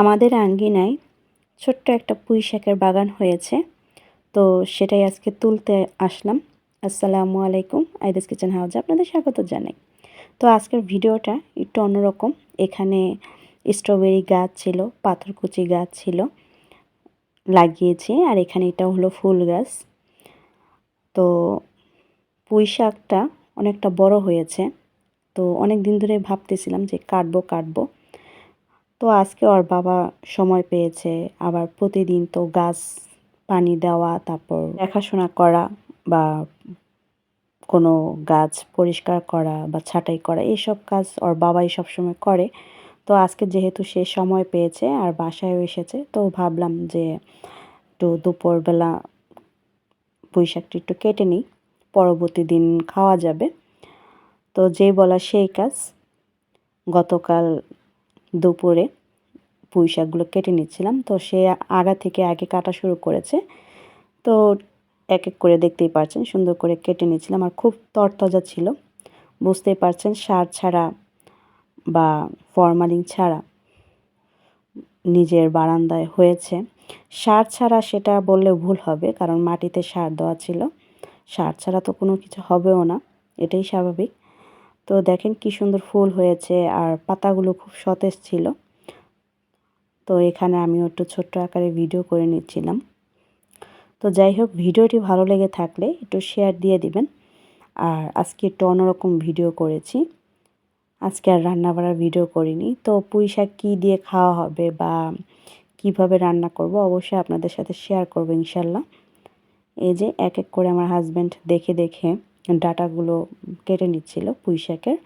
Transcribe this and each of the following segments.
আমাদের আঙ্গিনায় ছোট্ট একটা পুঁই শাকের বাগান হয়েছে। তো সেটাই আজকে তুলতে আসলাম। আসসালামু আলাইকুম, আইদাস কিচেন হাউজে আপনাদের স্বাগত জানাই। তো আজকের ভিডিওটা একটু অন্যরকম। এখানে স্ট্রবেরি গাছ ছিল, পাথরকুচি গাছ ছিল, লাগিয়েছি। আর এখানে এটা হলো ফুল গাছ। তো পুঁই শাকটা অনেকটা বড় হয়েছে। তো অনেক দিন ধরে ভাবতেছিলাম যে কাটবো কাটবো। তো আজকে ওর বাবা সময় পেয়েছে। আবার প্রতিদিন তো গাছ, পানি দেওয়া, তারপর দেখাশোনা করা বা কোনো গাছ পরিষ্কার করা বা ছাঁটাই করা, এইসব কাজ ওর বাবাই সবসময় করে। তো আজকে যেহেতু সে সময় পেয়েছে আর বাসায়ও এসেছে, তো ভাবলাম যে একটু দুপুরবেলা পুঁই শাকটি একটু কেটে নিই, পরবর্তী দিন খাওয়া যাবে। তো যেই বলা সেই কাজ, গতকাল দুপুরে পুঁই শাকগুলো কেটে নিচ্ছিলাম। তো সে আগা থেকে আগে কাটা শুরু করেছে। তো এক এক করে দেখতেই পারছেন, সুন্দর করে কেটে নিচ্ছিলাম। আর খুব তরতাজা ছিল। বুঝতেই পারছেন, সার ছাড়া বা ফরমালিন ছাড়া নিজের বারান্দায় হয়েছে। সার ছাড়া সেটা বললে ভুল হবে, কারণ মাটিতে সার দেওয়া ছিল। সার ছাড়া তো কোনো কিছু হবেও না, এটাই স্বাভাবিক। তো দেখেন কি সুন্দর ফুল হয়েছে আর পাতাগুলো খুব সতেজ ছিল। তো এখানে আমি একটু ছোট্ট আকারে ভিডিও করে নিচ্ছিলাম। তো যাই হোক, ভিডিওটি ভালো লেগে থাকলে একটু শেয়ার দিয়ে দিবেন। আর আজকে একটু অন্যরকম ভিডিও করেছি। আজকে আর রান্না বাড়ার ভিডিও করিনি। তো পুঁই শাক কী দিয়ে খাওয়া হবে বা কীভাবে রান্না করব অবশ্যই আপনাদের সাথে শেয়ার করব ইনশাল্লাহ। এই যে এক এক করে আমার হাজব্যান্ড দেখে দেখে ডাটাগুলো কেটে নিচ্ছিল পুঁই শাকের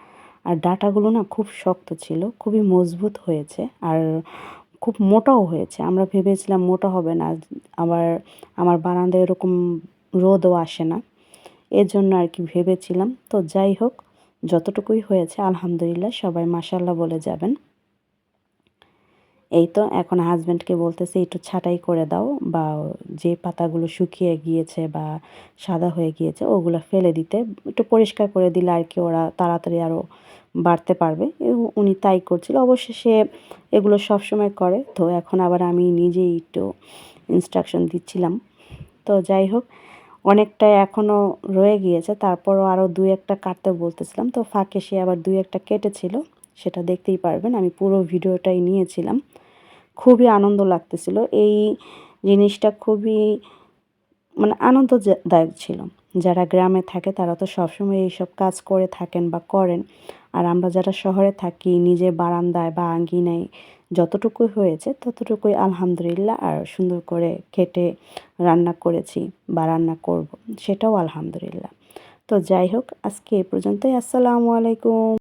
আর ডাটাগুলো না খুব শক্ত ছিল, খুবই মজবুত হয়েছে আর খুব মোটাও হয়েছে। আমরা ভেবেছিলাম মোটা হবে না, আবার আমার বারান্দায় এরকম রোদও আসে না। এর জন্য আর কি ভেবেছিলাম। তো যাই হোক, যতটুকুই হয়েছে, আলহামদুলিল্লাহ, সবাই মাসাল্লাহ বলে যাবেন। এই তো এখন হাজব্যান্ডকে বলতেছে, একটু ছাটাই করে দাও বা যে পাতাগুলো শুকিয়ে গিয়েছে বা সাদা হয়ে গিয়েছে, ওগুলো ফেলে দিতে। একটু পরিষ্কার করে দিলে আর কি ওরা তাড়াতাড়ি আরও বাড়তে পারবে। উনি তাই করছিল। সে এগুলো সবসময় করে। তো এখন আবার আমি নিজেই একটু ইনস্ট্রাকশন দিচ্ছিলাম। তো যাই হোক অনেকটাই এখনও রয়ে গিয়েছে। তারপরও আরও দুই একটা কাটতে বলতেছিলাম। তো ফাঁকে সে আবার দুই একটা কেটেছিল। সেটা দেখতেই পারবেন। আমি পুরো ভিডিওটাই নিয়েছিলাম। খুবই আনন্দ লাগতেছিল। এই জিনিসটা খুবই মানে আনন্দদায়ক ছিল। যারা গ্রামে থাকে তারা তো সবসময় এইসব কাজ করে থাকেন বা করেন। আর আমরা যারা শহরে থাকি, নিজের বারান্দায় বা আঙ্গিনায় যতটুকু হয়েছে ততটুকুই আলহামদুলিল্লাহ আর সুন্দর করে খেটে রান্না করেছি বা রান্না করব, সেটাও আলহামদুলিল্লাহ। তো যাই হোক, আজকে এ পর্যন্তই। আসসালামু আলাইকুম।